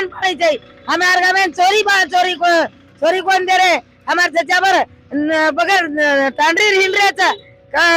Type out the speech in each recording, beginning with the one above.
धोन पानी चाहिए हमारे गाँव में चोरी बा चोरी को चोरी कौन दे रहे हमारे त्याच्यावर न- तांडरी हिल रहे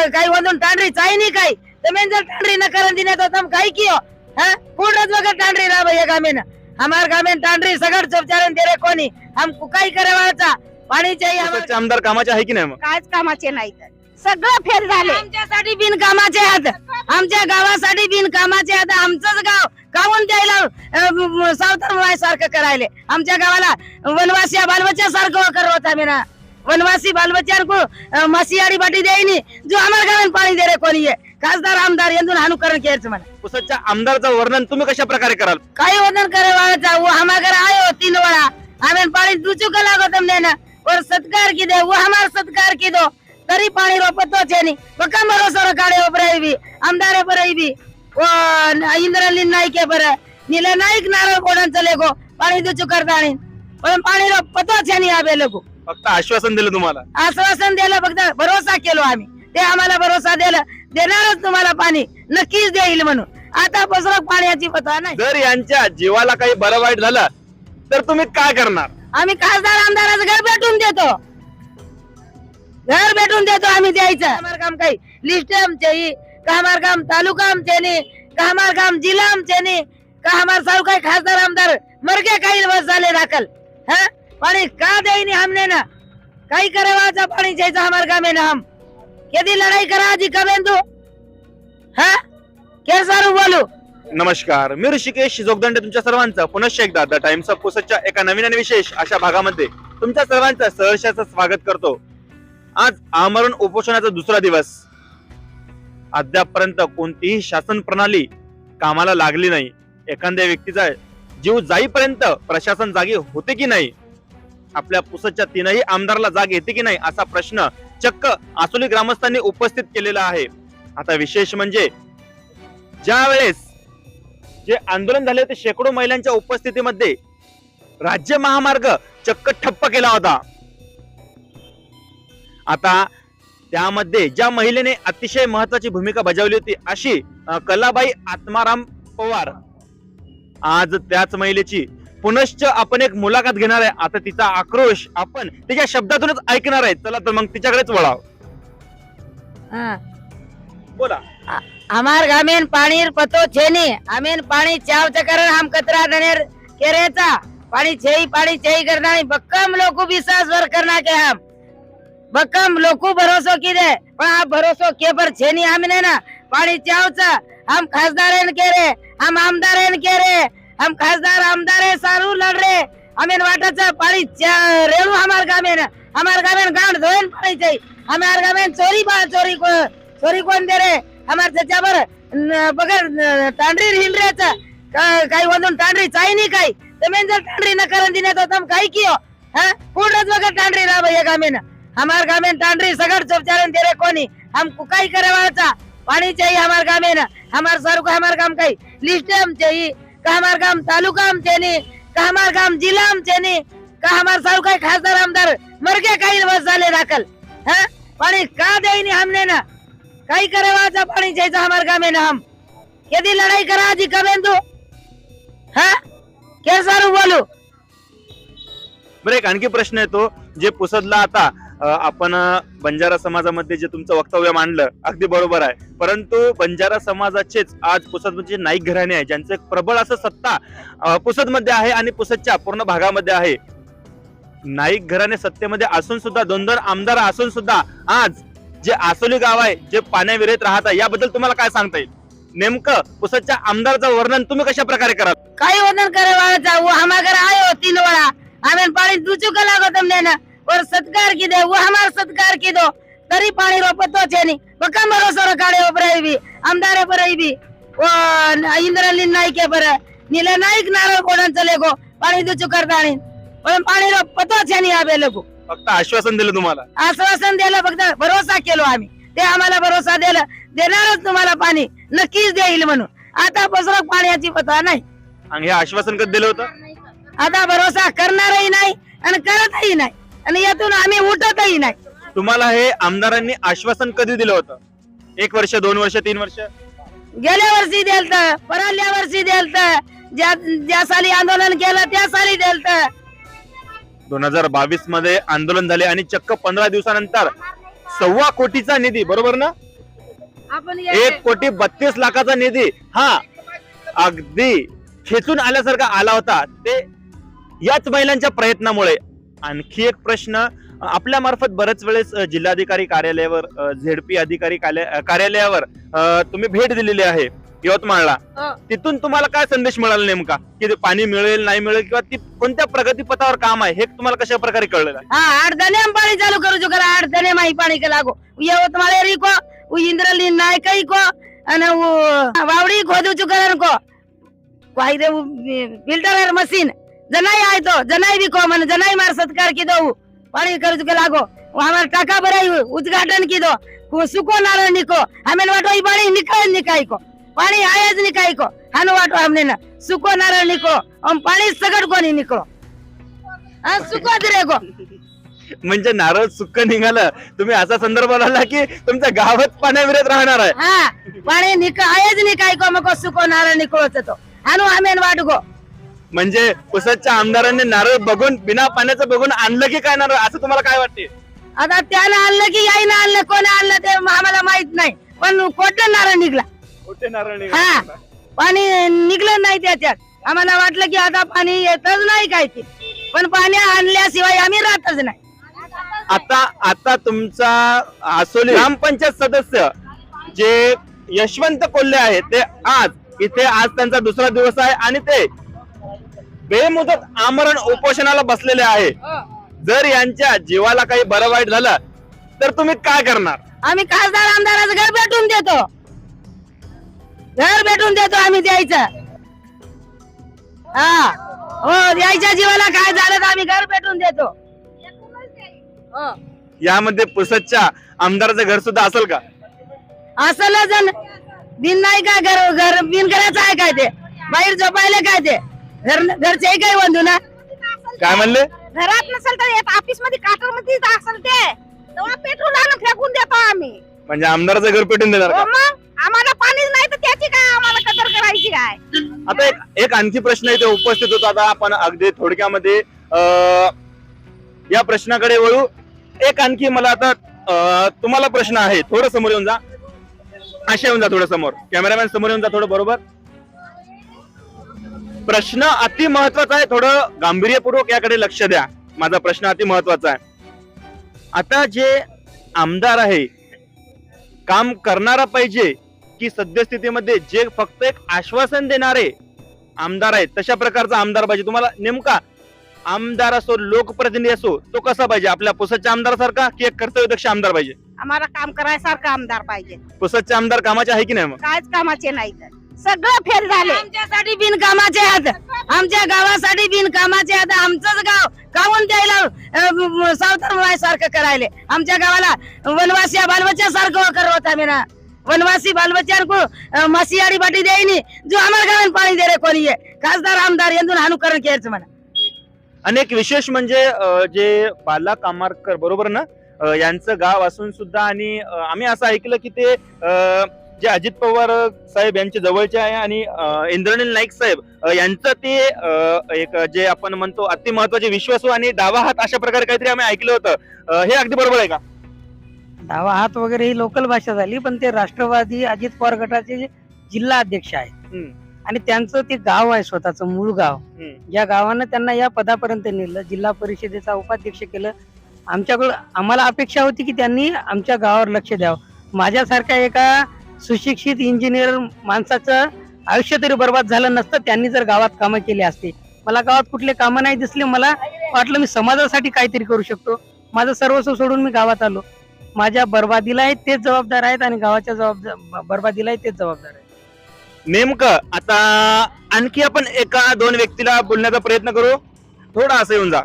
काही वजून तांडरी चाही नाही काही. तुम्ही जर तांडरी न तो तुम काही कियो? हाँ? पूर्णच बघा तांडरी राहा भैया गामे ना हमारे में तांडरी सगळ चौचारण दे रहे कोणी. हमको काही करे वाचा पाणी चाहिए हमारे पुसदचे आमदार कामाचे आहे की नाही मग? कायच कामाचे नाही तर. सगळं फेल झाले. आमच्यासाठी बिनकामाचे आहेत. आमच्या गावासाठी बिनकामाचे आहेत. आमचंच गाव. काहून द्यायला सावतर सारखं करायले. आमच्या गावाला वनवासी बालबच्चा सारखं करवत आम्ही ना वनवासी बालबच्चा को मसियाडी बाटी देईनी जो हमारे गावात पाणी दे रे कोणी खासदार आमदार यांतून अनुकरण केलं मला पुसदच्या आमदारचं वर्णन तुम्ही कशा प्रकारे कराल? काही वजन करे वाळाचा वो हमारे घर आयो तीन वेळा हमें पानी दू चुका लागो तुमने ना और सत्कार की दे वो हमार सत्कार की दो. तरी पाणी रोपतो छे नी पक्का भरोसा काढे ओपराई बी आमदारे बरई बी वो इंद्रलिन नाईके बर नीले नाईक नारळ कोणा चले गो पाणी दू चुकर दाणी पण पाणी रोपतो छे नी आबे लोक फक्त आश्वासन दिलं तुम्हाला आश्वासन दिलं फक्त भरोसा केलो आम्ही ते आम्हाला भरोसा दिला देणारच तुम्हाला पाणी नक्कीच देईल म्हणून आता पसरक पाण्याची पता नाही जर यांच्या जीवाला काही बरं वाईट झालं तर तुम्ही काय करणार आम्ही खासदार आमदाराचं घर भेटून देतो घर भेटून देतो आम्ही द्यायचं काम काही लिस्ट आमचे ही का हमार काम तालुका आमचे नी का हमार काम जिल्हा आमचे का हमार सारू काही खासदार आमदार मरगे काही वर्ष झाले दाखल. हा? पाणी का देईनी हमने ना? काही करावाचा पाणी चाहिए हमार काम ना हम. यदि लड़ाई करा आजी हा? के सारू बोलू. नमस्कार मी ऋषिकेश जोगदंडे तुमच्या सर्वांचं पुनश्च एकदा द टाइम्स ऑफ पुसदच्या एका नवीन आणि विशेष अशा भागामध्ये तुमच्या सर्वांचं सहर्षाचं स्वागत करतो. आज आमरण उपोषणाचा दुसरा दिवस. अद्यापपर्यंत कोणतीही शासन प्रणाली कामाला लागली नाही. एखाद्या व्यक्तीचा जीव जाईपर्यंत प्रशासन जागी होते की नाही? आपल्या पुसदच्या तीनही आमदारला जाग येते की नाही असा प्रश्न चक्क आसोली ग्रामस्थांनी उपस्थित केलेला आहे. आता विशेष म्हणजे ज्या वेळेस जे आंदोलन झाले होते शेकडो महिलांच्या उपस्थितीमध्ये राज्य महामार्ग चक्क ठप्प केला होता. आता त्यामध्ये ज्या महिलेने अतिशय महत्वाची भूमिका बजावली होती अशी कलाबाई आत्माराम पवार. आज त्याच महिलेची पुनश्च आपण एक मुलाखत घेणार आहे. आता तिचा आक्रोश आपण तिच्या शब्दातूनच ऐकणार आहे. चला तर मग तिच्याकडेच वळाव. हा. बोला. हमार गामेन पाणी पतो छेनी. हमेन पाणी चाव चकर हम कतरा दनेर केरेचा. पाणी छेई पाणी छेई करना नहीं बक्कम लोको विश्वास वर करना के हम. बक्कम लोको भरोसो की दे पण आप भरोसो के पर छेनी हमने ना पाणी चावचा हम खासदार हैं के रे हम आमदार हैं के रे हम खासदार आमदार है सारू लड़ रहे हमें वाटाचा पाणी चा- रेणू हमार गामेन हमार गामे गांड धोन पाणी चाहिए हमार गामे चोरी बा चोरी को चोरी कोन दे रे हमारे त्याच्यावर न- बघा न- तांडरी हिल रहे काही वजून तांडरी चाही नाही काही तुम्ही जर तांडरी न करन दिने तो तुम काही कियो हाँ पूर्णच बगर टांडरी रा भैया गामे ना हमार गामे तांडरी सगळ चौचारण दे रहे कोणी. हम कुकाई करे वाचा. पानी चाहिए हमार गामे ना हमार सर को हमार गाम काही. लिस्ट हम चाहिए का हमार गाम तालुका हम चाहिए का हमार गाम जिला हम चाहिए का हमार सर का खासदार आमदार मरगे काही बस झाले दाखल? हां? पानी का देईनी हमने ना? काही करावाचा पाणी चाहिए हमार गामे ना हम. यदि लड़ाई करा आजी कबेन तू हाँ? के सारू बोलू. बरं एक आणखी प्रश्न येतो. जे पुसदला आता आपण बंजारा समाजामध्ये जे तुमचं वक्तव्य मांडलं अगदी बरोबर आहे. परंतु बंजारा समाजाचेच आज पुसदचे म्हणजे नाईक घराणे आहे ज्यांचं एक प्रबळ असं सत्ता पुसदमध्ये आहे आणि पुसदच्या पूर्ण भागामध्ये आहे. नाईक घराणे सत्तेमध्ये असून सुद्धा दोन दोन आमदार असून सुद्धा आज जे आसोली गाव आहे जे पाण्याविरहित राहत आहे याबद्दल तुम्हाला काय सांगता येईल? नेमकं पुसदच्या आमदारचं वर्णन तुम्ही कशा प्रकारे कराल? काही वर्णन करे वाळाचा वो घर आयो हो, तीन वेळा. आम्ही पाणी दू चुका लागो ना और सत्कार की दे वो हमार सत्कार की दो तरी पाणी रोपतो छे नी पक्का भरोसा काढे ओपराई बी आमदारे बरई बी. वो इंद्रलिन नाईके बर नीले नाईक नारळ चले गो पाणी दू चुकर दाणी. पण पाणी रोपतो छे नी आबे लोक फक्त आश्वासन दिलं तुम्हाला. आश्वासन दिलं फक्त भरोसा केलो आम्ही. ते आम्हाला भरोसा दिला. देणारच तुम्हाला पाणी. नक्कीच देईल म्हणून. आता पसरक पाण्याची पता नाही. आणि हे आश्वासन कधी दिलं होतं? आता भरोसा करणारही नाही आणि करतही नाही. आणि यातून आम्ही उठतही नाही. तुम्हाला हे आमदारांनी आश्वासन कधी दिलं होतं? एक वर्ष दोन वर्ष तीन वर्ष? गेल्या वर्षी देलत पराल्या वर्षी देलत ज्या ज्या साली आंदोलन केलं त्या साली दिलत दोन हजार बावीसमध्ये आंदोलन झाले आणि चक्क पंधरा दिवसानंतर सव्वा कोटीचा निधी बरोबर ना? आपण एक कोटी बत्तीस लाखाचा निधी हा अगदी खेचून आल्यासारखा आला होता. ते याच महिलांच्या प्रयत्नामुळे आणखी एक प्रश्न आपल्या मार्फत बऱ्याच वेळेस जिल्हाधिकारी कार्यालयावर झेडपी अधिकारी कार्यालयावर तुम्ही भेट दिलेली आहे यवतमाळला. हो. तिथून तुम्हाला काय संदेश मिळाला नेमका? की ते पाणी मिळेल नाही मिळेल किंवा ती कोणत्या प्रगतीपथावर काम आहे हे तुम्हाला कशा प्रकारे कळलेलं आहे? हा हम पानी चालू करू आठ दने माही के लागो. यवतमाळ एरी को वो इंद्रली नायकई को અને वो वावड़ी खोदू चुका को. कोई रे फिल्टर मशीन. जनाई आय तो जनाई भी को मन जनाई मार सत्कार की दो पानी करू चुके लागो. वो हमार टाका भराई उद्घाटन की दो को सुको नारायण निको. हमें वाटो पानी निकाय निकाय को. पानी आयज निकाय को. हानो वाटो हमने ना. सुको नारायण निको. हम पानी सगट को नहीं निकलो हा सुको दिरे को म्हणजे नारळ सुक्क निघालं. तुम्ही असा संदर्भ आला की तुमच्या गावात पाण्याविरत राहणार आहे. हा पाणी निक आहेच नाही काय को. मग सुको नारळ निकळत तो. हानू आमेन वाटगो म्हणजे पुसदच्या आमदारांनी नारळ बघून बिना पाण्याचं बघून आणलं की काय नारळ? असं तुम्हाला काय वाटते? आता त्यानं आणलं की याईनं आणलं कोणी आणलं ते आम्हाला माहीत नाही. पण कोटलं नारळ निघला. कुठे नारळ हा. पाणी निघलं नाही त्याच्यात. आम्हाला वाटलं की आता पाणी येतच नाही काय ते पण पाणी आणल्याशिवाय आम्ही राहतच नाही. आता आता तुमचा आसोली ग्रामपंचायत सदस्य जे यशवंत कोल्हे आहे ते आज इथे आज त्यांचा दुसरा दिवस आहे आणि ते बेमुदत आमरण उपोषणाला बसलेले आहे. जर यांच्या जीवाला काही बरं वाईट झालं तर तुम्ही काय करणार? आम्ही खासदार आमदाराचं घर भेटून देतो. घर भेटून देतो आम्ही द्यायचं. हा. हो द्यायच्या जीवाला काय झालं तर आम्ही घर भेटून देतो. हो. यामध्ये पुसदच्या आमदाराचं घर सुद्धा असेल का? असलं जण बिन नाही का घर घर बिन घराचं आहे काय ते? बाहेर झोपायला काय ते? घर घरचे काय बंधू ना. काय म्हणले? घरात नसेल तर ऑफिसमध्ये काटरमध्ये असेल ते. तेव्हा पेट्रोल आणून फेकून देतो आम्ही. म्हणजे आमदाराचं घर पेटून देणार हो का मग. आम्हाला पाणीच नाही तर त्याची काय आम्हाला कदर करायची काय? आता एक एक आणखी प्रश्न इथे उपस्थित होता. आता आपण अगदी थोडक्यामध्ये अं, या प्रश्नाकडे वळू. एक आणखी मला आता अं, तुम्हाला प्रश्न आहे. थोडं समोर येऊन जा. अशा येऊन जा थोडं समोर. कॅमेरामॅन समोर येऊन जा थोडं बरोबर. प्रश्न अति महत्त्वाचा आहे. थोडं गांभीर्यपूर्वक याकडे लक्ष द्या. माझा प्रश्न अति महत्त्वाचा आहे. आता जे आमदार आहे काम करणारा पाहिजे की सद्यस्थितीमध्ये जे फक्त एक आश्वासन देणारे आमदार आहेत तशा प्रकारचा आमदार पाहिजे. तुम्हाला नेमका आमदार असो लोकप्रतिनिधी असो तो कसा पाहिजे? आपल्या पुसदच्या आमदार सारखा की एक कर्तव्यदक्ष आमदार पाहिजे? आम्हाला काम करायसारखा आमदार पाहिजे. पुसदचे आमदार कामाचे आहे की नाही मग? कायच कामाचे नाही तर. सगळं फेल झाले. आमच्यासाठी बिनकामाचे आहेत. आमच्या गावासाठी बिनकामाचे आहेत. आमचंच गाव काहून द्यायला सावतर सारखं करायले? आमच्या गावाला वनवासी बालवच्या सारखं करवत आम्ही ना. वनवासी बालबच्चा को मासियाडी बाटी द्यायनी जो आम्हाला गावात पाणी दे रे कोणी खासदार आमदार यांतून अनुकरण केलं म्हणा. अनेक विशेष म्हणजे जे बाला कामारकर बरोबर ना? यांचं गाव असून सुद्धा आणि आम्ही असं ऐकलं की ते अं, जे अजित पवार साहेब यांचे जवळचे आहे आणि इंद्रनील नाईक साहेब यांचं ते एक जे आपण म्हणतो अति महत्त्वाचे विश्वासू आणि डावा हात अशा प्रकारे काहीतरी आम्ही ऐकलं होतं. हे अगदी बरोबर आहे का? डावा हात वगैरे ही लोकल भाषा झाली पण ते राष्ट्रवादी अजित पवार गटाचे जिल्हा अध्यक्ष आहेत. आणि त्यांचं ते गाव आहे स्वतःचं मूळ गाव. या गावानं त्यांना या पदापर्यंत नेलं जिल्हा परिषदेचा उपाध्यक्ष केलं. आमच्याकडं आम्हाला अपेक्षा होती की त्यांनी आमच्या गावावर लक्ष द्यावं. माझ्यासारख्या एका सुशिक्षित इंजिनियर माणसाचं आयुष्य तरी बर्बाद झालं नसतं त्यांनी जर गावात कामं केली असते. मला गावात कुठले कामं नाही दिसले मला वाटलं मी समाजासाठी काहीतरी करू शकतो. माझं सर्वस्व सोडून मी गावात आलो. माझ्या बर्बादीलाही तेच जबाबदार आहेत आणि गावाच्या जबाबदार बर्बादीलाही तेच जबाबदार आहेत. नेमकं आता आणखी आपण एका दोन व्यक्तीला बोलण्याचा प्रयत्न करू. थोडा असं येऊन जा.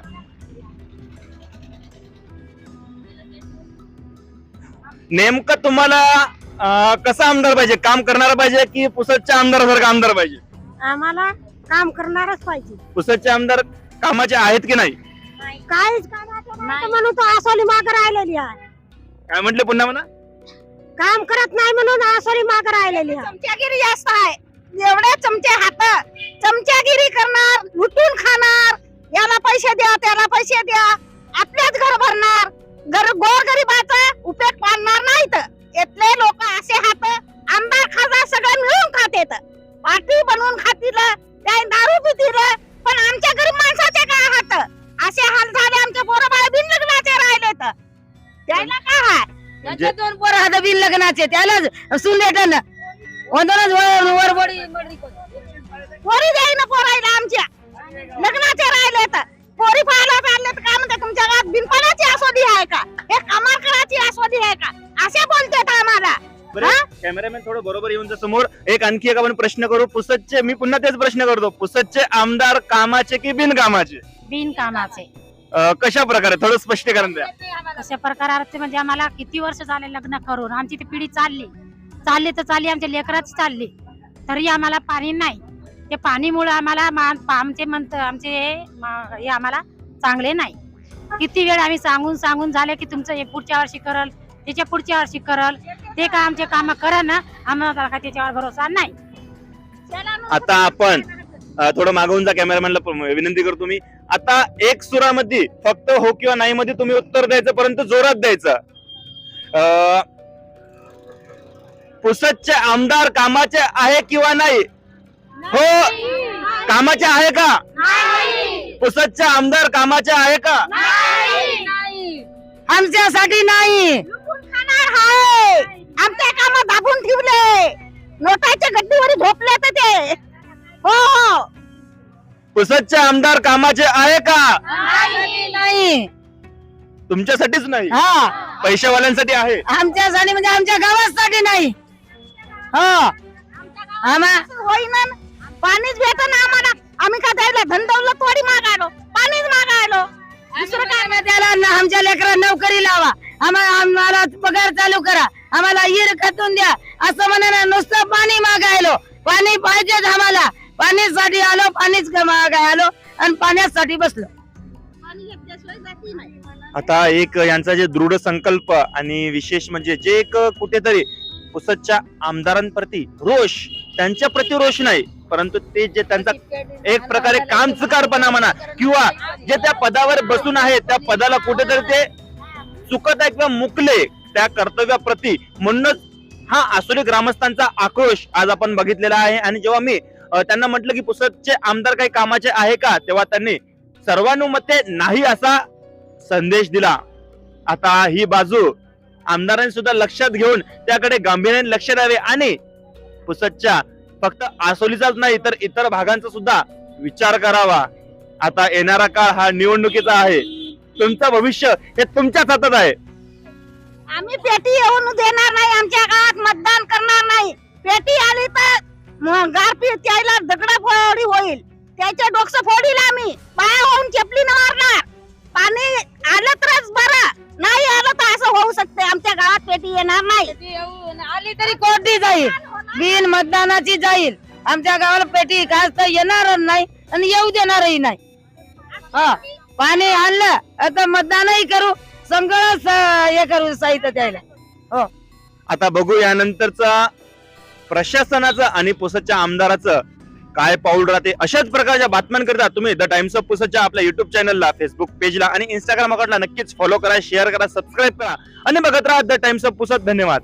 नेमकं तुम्हाला कसा आमदार पाहिजे? काम करणारा पाहिजे की पुसदच्या आमदारासारखा आमदार पाहिजे? आम्हाला काम करणारच पाहिजे. पुसदचे आमदार कामाचे आहेत की नाही? काहीच म्हणून तो आसोली माग राहिलेली आहे. काय म्हटले पुन्हा म्हणा? काम करत नाही म्हणून आसोली माग राहिलेली आहे. चमच्यागिरी जास्त आहे. एवढे चमचे हात. चमचागिरी करणार लुटून खाणार. याला पैसे द्या त्याला पैसे द्या. आपल्याच घर भरणार. घर गोरगरिबाचा उपयोग पाडणार नाहीत. इथले लोक असे हात आमदार खासदार सगळं मिळून खातेत पार्टी बनवून खातील त्या दारू पितील पण आमच्या गरीब माणसाचे काय हात? असे हाल झाले आमच्या पोरबाळ बिन लग्नाचे राहिले तर त्याला काय हाय म्हणजे त्याचे दोन पोर हात बिन लग्नाचे त्यालाच सुंदेटन होतानाच वर वर बडी पोरी द्यायला पोरायला आमच्या. लग्नाचे राहिले तर पोरी पाहायला चालले तर काय म्हणते तुमच्या गावात बिनपणाची आस्वादी आहे का? हे कमारकराची आस्वादी आहे का? असे बोलतात आम्हाला. कॅमेरामॅन थोडं बरोबर येऊन जा समोर. एक आणखी एक आपण प्रश्न करू. पुसदचे मी पुन्हा तेच प्रश्न करतो. पुसदचे आमदार कामाचे की बिनकामाचे? बिनकामाचे. अं, कशा प्रकारे? थोडं स्पष्टीकरण द्या. अशा प्रकाराचे म्हणजे आम्हाला किती वर्ष झाले लग्न करून? आमची ती पिढी चालली. चालली तर चालली आमच्या लेकराची चालली. तरी आम्हाला पाणी नाही. ते पाणीमुळे आम्हाला मा- आमचे म्हणत आमचे मा- हे आम्हाला चांगले नाही. किती वेळ आम्ही सांगून सांगून झाले की तुमचं हे पुढच्या वर्षी करल? त्याच्या पुढच्या वर्षी करल. ते का आमचे काम करा ना आम्हाला काय त्याच्यावर भरोसा नाही. आता आपण अं, थोडं मागवून जा कॅमेरामॅनला प- विनंती करतो मी आता एक सुरामध्ये फक्त हो किंवा नाही मध्ये तुम्ही उत्तर द्यायचं परंतु जोरात द्यायचं. अं, पुसदचे आमदार कामाचे आहे किंवा नाही? हो कामाचे आहे का? पुसदचे आमदार कामाचे आहे का? आमच्यासाठी नाही. आमच्या काम दाबून ठेवले. नोटाच्या गड्डीवर झोपले तर ते. हो. पुसदचे आमदार कामाचे आहे का? नाही. तुमच्यासाठीच नाही? हा. पैशावाल्यांसाठी आहे? आमच्यासाठी म्हणजे आमच्या गावासाठी नाही. हो. आम्हा होईना पाणीच भेट ना आम्हाला. आम्ही का द्यायला धंदौलत थोडी मागायलो. पाणीच मागायलो. दुसरं काय त्याला न- आमच्या लेकरा नोकरी लावा. आम्हाला आम्हाला पगार चालू करा. आम्हाला हिर खतून द्या. असं म्हणा नुसतं पाणी मागायलो. पाणी पाहिजेच आम्हाला. पाणीसाठी आलो पाणीच मागाय आलो आणि पाण्यासाठी बसलो. आता एक यांचा जे दृढ संकल्प आणि विशेष म्हणजे जे एक कुठेतरी पुसदच्या आमदारांप्रती रोष त्यांच्या प्रति रोष नाही. परंतु ते जे त्यांचा एक प्रकारे काम चुकारपणा म्हणा किंवा जे त्या पदावर बसून आहे त्या पदाला कुठेतरी ते चुकत आहे किंवा मुकले त्या कर्तव्याप्रती. म्हणूनच हा आसोली ग्रामस्थांचा आक्रोश आज आपण बागितलेला आहे. आणि जेव्हा मी त्यांना म्हटलं की पुसदचे आमदार काही कामाचे आहे का? तेव्हा त्यांनी सर्वानुमते नाही असा संदेश दिला. आता ही बाजू आमदारांनी सुद्धा लक्षात घेऊन त्याकडे गांभीर्याने लक्ष द्यावे आणि पुसदच्या फक्त आसोलीचाच नाही तर इतर भागांचा सुद्धा विचार करावा. आता येणारा काळ हा निवडणुकीचा आहे. तुमचं भविष्य हे तुमच्याच हातात आहे. आम्ही पेटी येऊन देणार नाही आमच्या गावात मतदान करणार नाही. पेटी आली तर गारपीट त्याला दगड फोडी होईल. त्याच्या डोकं फोडील आम्ही. पाया होऊन चपलीनं मारणार. पाणी आलं तरच बरं. नाही आलं तर असं होऊ शकते. आमच्या गावात पेटी येणार नाही. आली तरी कोणती जाईल. बिन मतदानाची जाईल. आमच्या गावाला पेटी खास येणार नाही आणि येऊ देणारही नाही. हा पाणी आणलं आता मतदानही करू सगळं हे करू साहित्य द्यायला. हो. आता बघू यानंतरचा प्रशासनाचं आणि पुसदच्या आमदाराचं काय पाऊल राहते अशाच प्रकारच्या बातम्यांकरिता तुम्ही. द टाइम्स ऑफ पुसदच्या आपल्या युट्यूब चॅनलला फेसबुक पेजला आणि इंस्टाग्राम अकाउंटला नक्कीच फॉलो करा शेअर करा सबस्क्राईब करा. आणि बघत राहा द टाइम्स ऑफ पुसद धन्यवाद.